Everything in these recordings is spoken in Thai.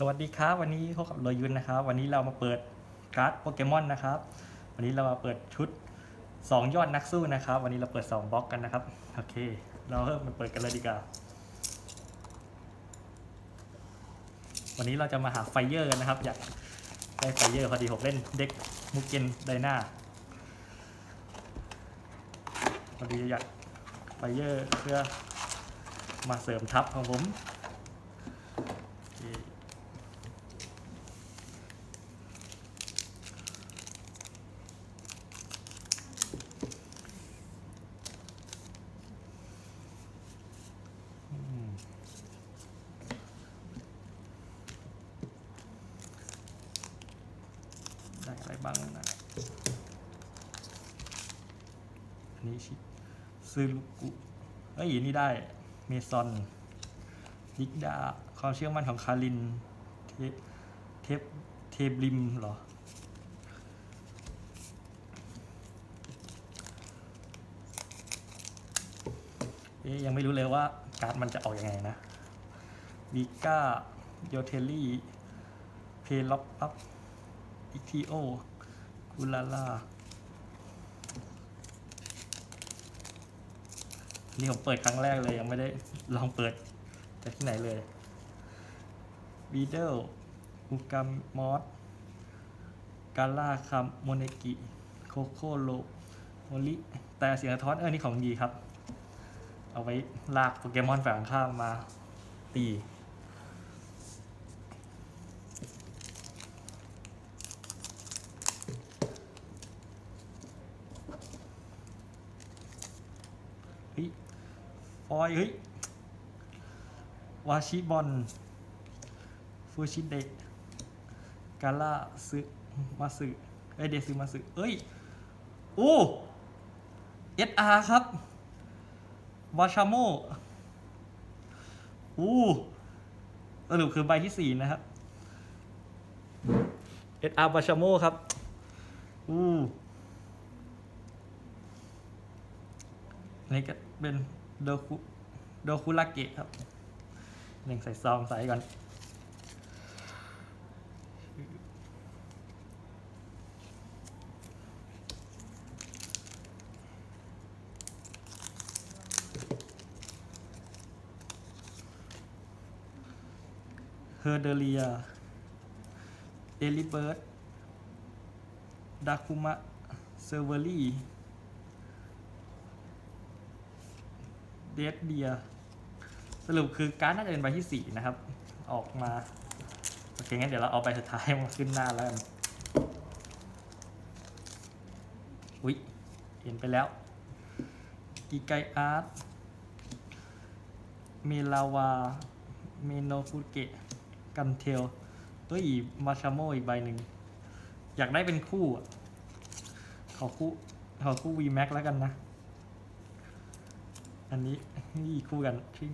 สวัสดีครับ วันนี้พบกับรอยยุนนะครับ วันนี้เรามาเปิดการ์ดโปเกมอนนะครับ วันนี้เรามาเปิดชุด 2 ยอดนักสู้นะครับ วันนี้เราเปิด 2บล็อกกันนะครับ โอเค เราเริ่มมาเปิดกันเลยดีกว่า วันนี้เราจะมาหาไฟเยอร์กันนะครับ อยากได้ไฟเยอร์พอดีผมเล่นเด็กมุกเกนไดนาพอดีอยากไฟเยอร์เพื่อมาเสริมทัพของผมโอเค อืมได้อะไร บ้างนะอันนี้ชิซึรุกุเอ้ยนี่ได้เมซอนดิกดาความเชื่อมั่นของคาริน เทปเทปเทบลิมเหรอ เอ๊ยยังไม่รู้เลยว่าการ์ดมันจะออกยังไงนะวิก้าโยเทลลี่ เพล็อปอัพ อิทีโอ กุลาลานี่ผมเปิดครั้งแรกเลยยังไม่ได้ลองเปิดจากที่ไหนเลยวีเดลอุกามมอสกาล่าคัมโมเนกิโคโคโลโมลิแต่เสียงสะท้อนเออนี่ของดีครับ เอาไว้ลากโปเกมอนฝั่งข้ามมาตี เฮ้ยฟอยเฮ้ยวาชิบอลฟูชิเดะกาล่าซึมาสึเอ้ยเดซึมาสึเอ้ยโอ้เอสอาร์ครับวาชาโมอู้สรุปคือใบที่สี่นะครับเอสอาร์วาชาโมครับอู้อันนี่ก็ เป็นโดคุโดคุราเกะครับหนึ่งใส่ซองใส่ก่อน เฮอร์เดเลียเอลิเบิร์ตดาคุมะ เซอร์เวอรี่ เดดเดียสรุปคือการดน่าจะเป็นใบที่สี่นะครับ ออกมา โอเค งั้นเดี๋ยวเราเอาใบสุดท้ายมาขึ้นหน้าแล้วกันอุ๊ย เห็นไปแล้วอีไกอาร์ตเมลาวา เมโนฟุเกะ กันเทลเฮ้ยมาชาโมอีกใบหนึ่ง อยากได้เป็นคู่อะขอคู่ขอคู่ V Max แล้วกันนะ อันนี้นี่คู่กันทิ้ง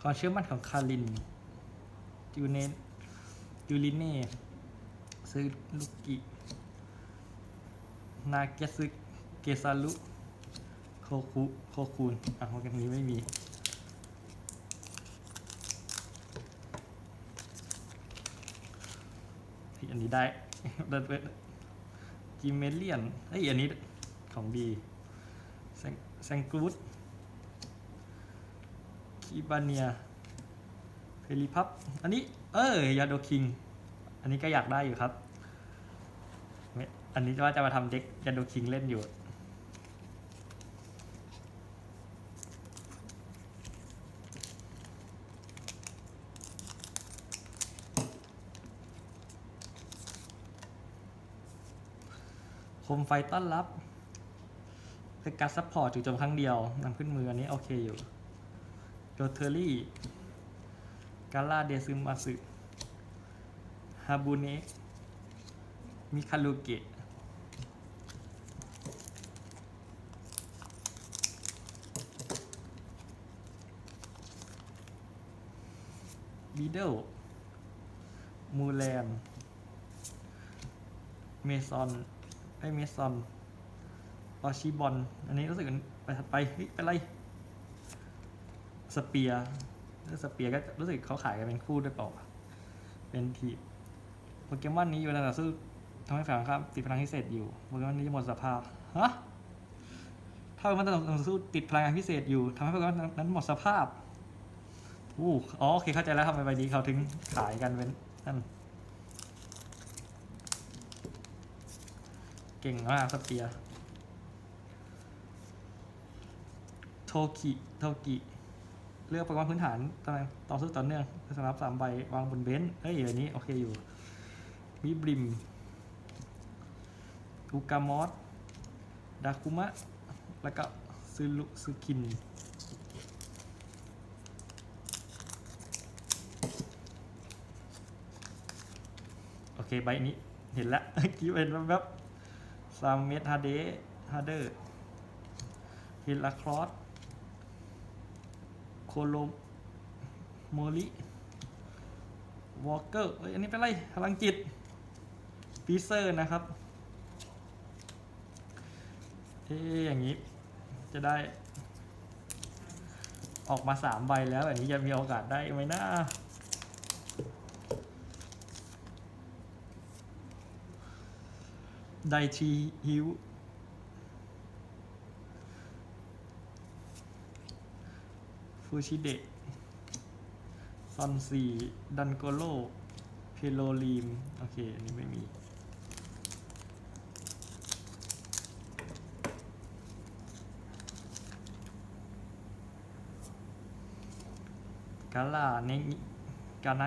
ความเชื่อมั่นของคารินจูเนนจูลิเน่ซึลุกิ นาเกซึเกซารุโคคุ โคคูนอะพวกอันนี้ไม่มี เฮ้ย อันนี้ได้เดินไปจิเมเลียนเฮ้ยอันนี้ของดีแซงกรูดคีบาเนียเพลิพับอันนี้ เออยาโดคิง อันนี้ก็อยากได้อยู่ครับ อันนี้ว่าจะมาทำเด็กยาโดคิงเล่นอยู่ คมไฟต้อนรับคือการซัพพอร์ตจู่โจมครั้งเดียวนำขึ้นมืออันนี้โอเคอยู่โรเทอรี่กาลาเดซึมาสึฮาบูเนะมิคารุเกะบีเดลมูแลนเมเมซอน ไอเมซอนออชิบอลอันนี้รู้สึกไปถัดไปเฮ้ยเป็นไร สเปียร์สเปียร์ก็รู้สึกเขาขายกันเป็นคู่ด้วยเปล่าเป็นทีโปเกมอนนี้อยู่ในระดับสู้ทำให้ฝั่งครับ ติดพลังพิเศษอยู่โปเกมอนนี้หมดสภาพฮะถ้ามันต่อสู้ติดพลังพิเศษอยู่ทำให้โปเกมอนนั้นหมดสภาพอู้อ๋อโอเคเข้าใจแล้วทำไมใบนี้เขาถึงขายกันเป็นนั่น ก่งมากสเปียร์โทกิโทกิเลือกโปรแกรมพื้นฐานตำแหน่งต่อสู้ต่อเนื่องสำหรับสามใบวางบนเบนซ์เฮ้ยอันนี้โอเคอยู่วิบริมกูกามอสดาคุมะ แล้วก็ซึลุซึคิน โอเค ใบนี้เห็นแล้วเมื่อกี้เป็นแบบ ซามเมทฮาเดฮาเดอร์ฮิลาครอสโคโลโมลิวอลเกอร์เอ้ยอันนี้เป็นไรพลังจิตปีเซอร์นะครับเอ๊อย่างนี้จะได้ออกมาสามใบแล้วแบบนี้จะมีโอกาสได้ไหมนะ ไดชีฮิวฟูชิเดะซอนซีดันโกโลเพโลลีม โอเค อันนี้ไม่มี กาลาเนกาไน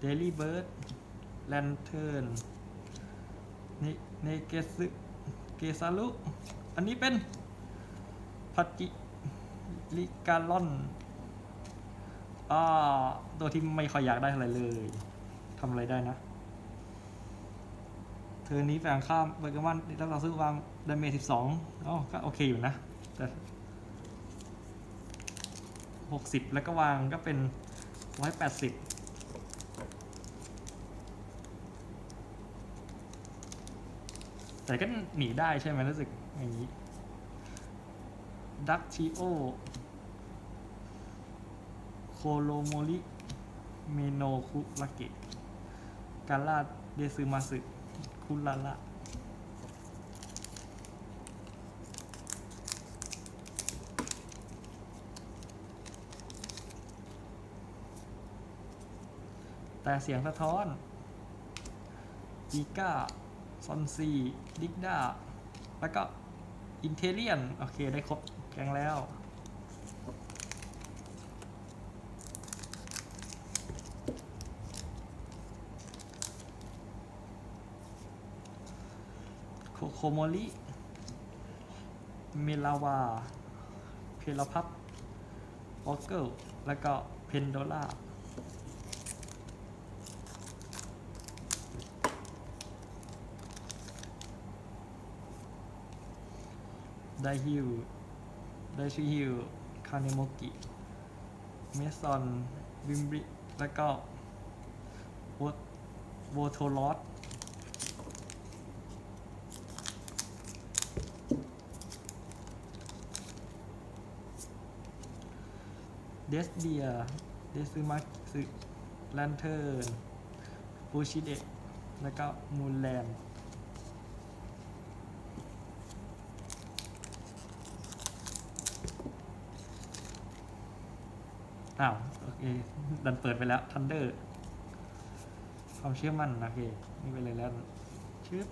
เดลี่เบิร์ดแลนเทิร์น เนเนเกซึเกซาลุอันนี้เป็นพัจิลิกาลอนอ่าตัวที่ไม่ค่อยอยากได้อะไรเลยทำอะไรได้นะ เธอนี้แฝงข้ามเบอร์กมันแล้วเราซื้อวางดาเมจสิบสองอ๋อก็โอเคอยู่นะ แต่หกสิบแล้วก็วางก็เป็นร้อยแปดสิบ แต่ก็หนีได้ใช่ไหมรู้สึกอย่างนี้ดักชิโอโคโลโมริเมโนคุระเกะกาลาเดซึมาสึคุลาละแต่เสียงสะท้อนอีก้า ซอนซีดิกด้า แล้วก็อินเทเลียน โอเค ได้ครบแกงแล้ว โคโคโมริเมลาวา เพลพับวอลเกิลแล้วก็เพนโดล่า ไดฮิวไดชิฮิวคาเนโมกิ เมซอนวิมบริแล้วก็โวโวโทลอสเดสเดีย เดซึมาสึแลนเทิร์ฟูชิเดะแล้วก็มูลแลนด์ อ้าวโอเคดันเปิดไปแล้วทันเดอร์ความเชื่อมั่นโอเคนี่ไปเลยแล้วชึบ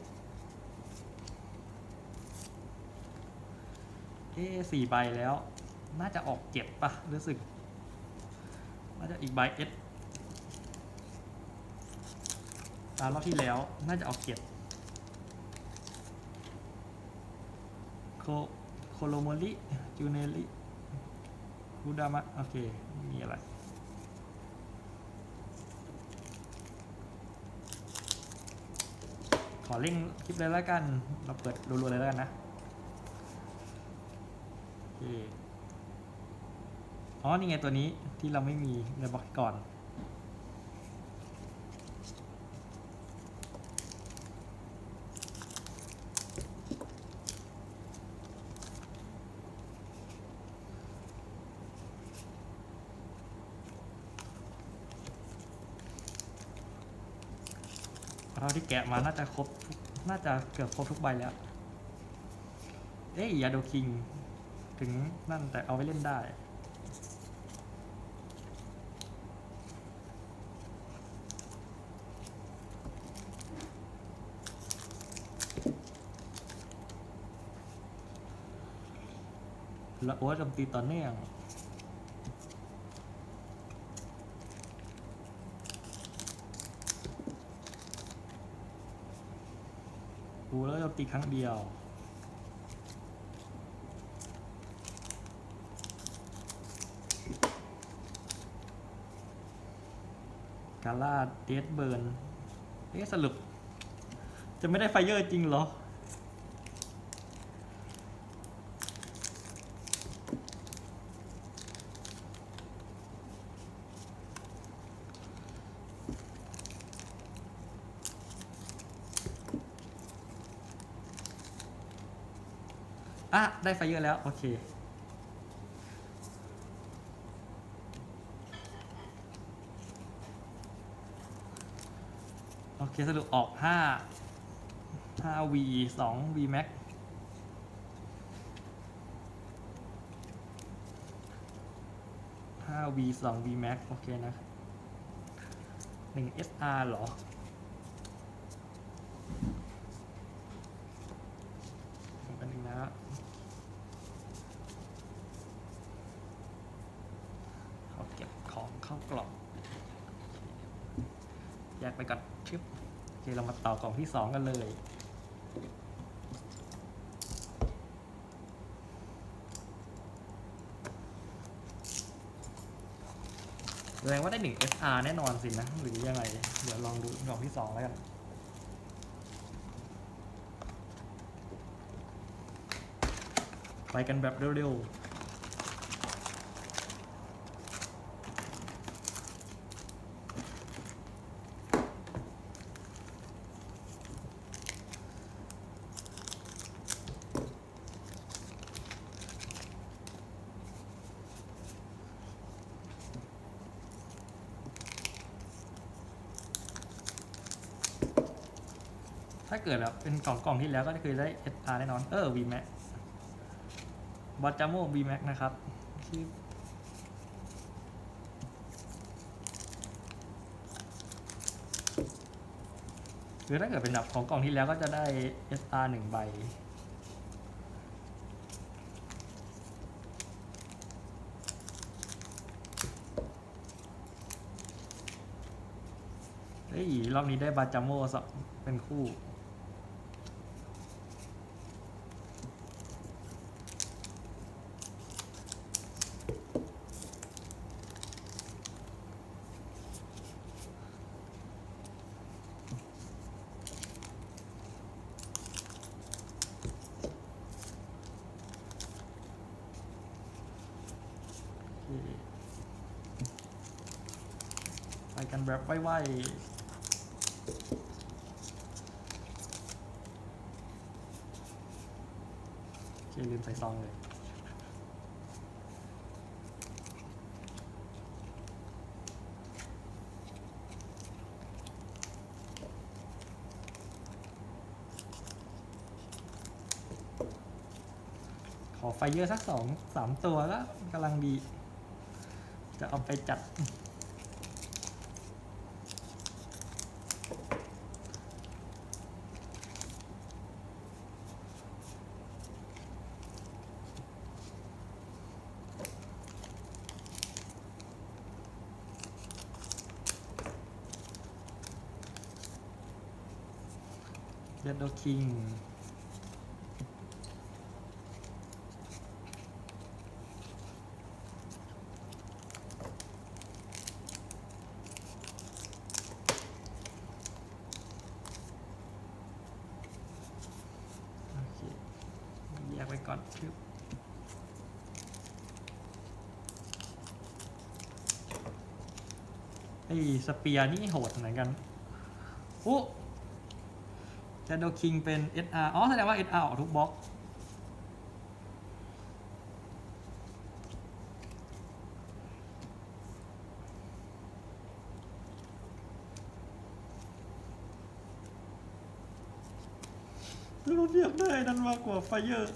เอ๊สี่ใบแล้ว น่าจะออกเจ็ดปะรู้สึก น่าจะอีกใบเอสตามรอบที่แล้ว น่าจะออกเจ็ดโคโคโลโมริจูเนลิ คุดามะ โอเค มีอะไร ขอเร่งคลิปเลยแล้วกัน เราเปิดรัวๆเลยแล้วกันนะ โอเค อ๋อ นี่ไงตัวนี้ที่เราไม่มีในบล็อกก่อน เราที่แกะมาน่าจะครบน่าจะเกือบครบทุกใบแล้ว เอ้ยยาโดคิง ถึงนั่นแต่เอาไว้เล่นได้ แล้วโอ้โจมตีต่อเนื่อง กูแล้วโจม ตีครั้งเดียว กาล่าเดสเบิร์นเอ๊ะสรุป จะไม่ได้ไฟเยอร์จริงเหรอ ได้ไฟเยอร์แล้ว โอเค โอเค สรุปออกห้าห้า V สอง V Max ห้า V สอง V Max โอเคนะหนึ่ง SR เหรอนหนึ่งนะ ขอเก็บของเข้ากล่อง แยกไปก่อนชึบโอเค เรามาต่อกล่อง ที่สองกันเลย แสดงว่าได้หนึ่ง SR แน่นอนสินะ หรือยังไง เดี๋ยวลองดูกล่องที่สองแล้วกันไปกันแบบเร็วๆ ถ้าเกิดแบบเป็นกล่องกล่องที่แล้วก็คือได้ SR แน่นอน เออ VMAX บอจามโม VMAX นะครับชื่อคือถ้าเกิดเป็นแบบของกล่องที่แล้วก็จะได้ SR หนึ่งใบ เฮ้ย รอบนี้ได้บาจามโมเป็นคู่ โอเค ไปกันแบบไวๆโอเคลืมใส่ซองเลย อไฟเยอร์สักสองสามตัวก็กำลังดี จะเอาไปจัด เดดโดคิง โอเคแยก ไว้ก่อนชึบไอ้สเปียร์นี่โหดเหมือนกันอู้จะโดคิงเป็น SR อ๋อ แสดงว่า SR ออกทุกบล็อกเราเรียกได้นั้นมากกว่าไฟเยอร์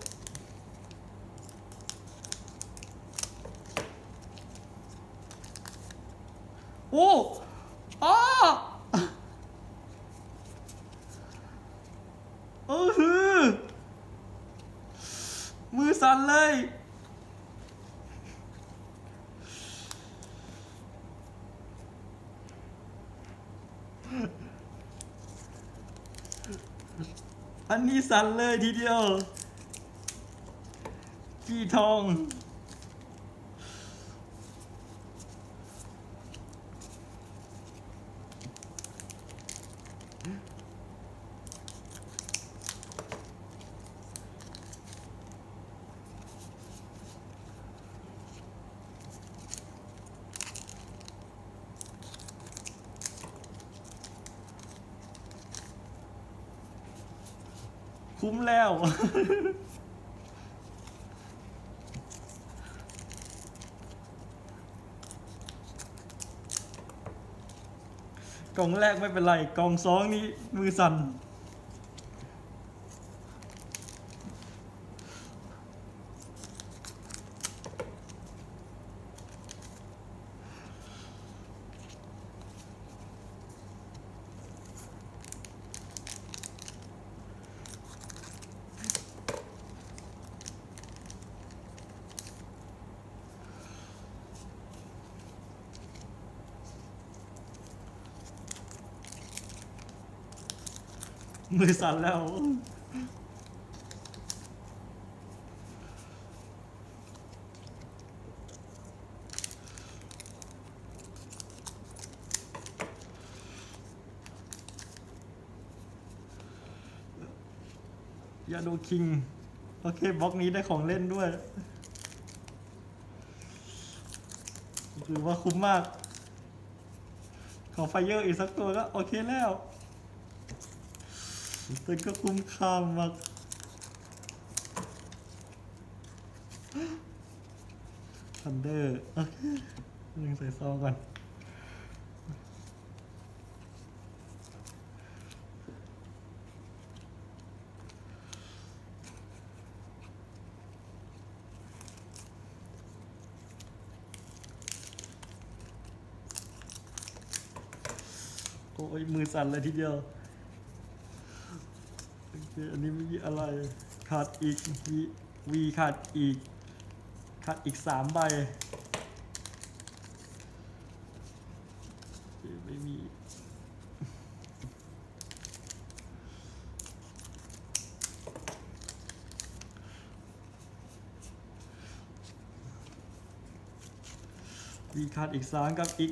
โอ้อ้าเออฮือมือสั่นเลย อั นนี้สั่นเลยทีเดียวจีทอง คุ้มแล้ว กล่องแรกไม่เป็นไร กล่องสองนี่มือสั่น มือสั่นแล้ว ยาโดคิง โอเคบล็อกนี้ได้ของเล่นด้วยถือว่าคุ้มมาก ของไฟเยอร์อีกสักตัวก็โอเคแล้ว แต่ก็คุ้มค่ามากทันเดอร์โอเคยังใส่ซองก่อนโอ้ยมือสั่นเลยทีเดียว อเคอันนี้มีอะไร ขาดอีกวีวีขาดอีก ขาดอีกสามใบ ไม่มีวีขาดอีกสามกับอีก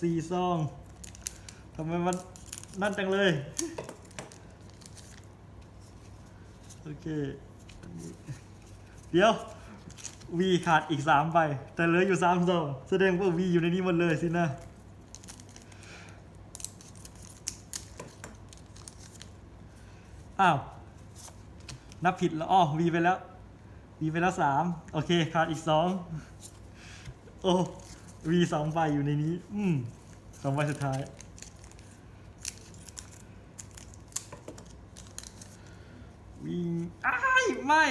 สี่ซองทำไมมันนั่นจังเลย โอเค เดี๋ยววีขาดอีกสามใบ แต่เหลืออยู่สามซองแสดงว่าวีอยู่ในนี้หมดเลยสินะ อ้าว นับผิดแล้ว อ้อวีไปแล้ว วีไปแล้วสามโอเค ขาดอีกสองโอ้วีสองใบอยู่ในนี้ อืมสองใบสุดท้าย วิ่งอ้ายไม่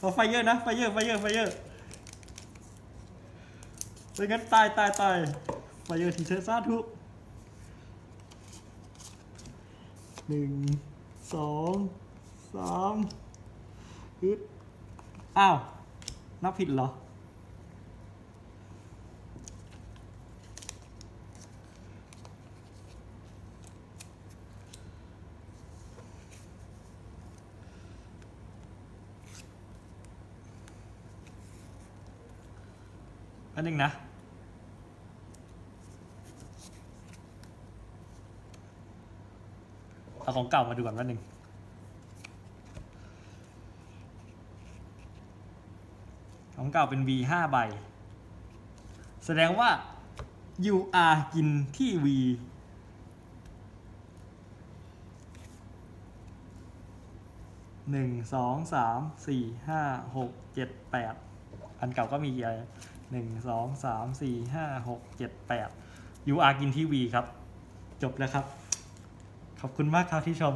ขอไฟเยอะนะ ไฟเยอะ ไฟเยอะ ไฟเยอะไม่งั้นตายตายตายไฟเยอะทีเชอร์ซาทุหนึ่งสองสามฮึดอ้าว นับผิดเหรอ อันหนึ่งนะ เอาของเก่ามาดูก่อนว่าหนึ่งของเก่าเป็น V ห้าใบ แสดงว่า UR กินที่ V หนึ่งสองสามสี่ห้าหกเจ็ดแปดอันเก่าก็มีอะไร หนึ่งสองสามสี่ห้าหกเจ็ดแปดยูอาร์กินทีวีครับ จบแล้วครับ ขอบคุณมากครับที่ชม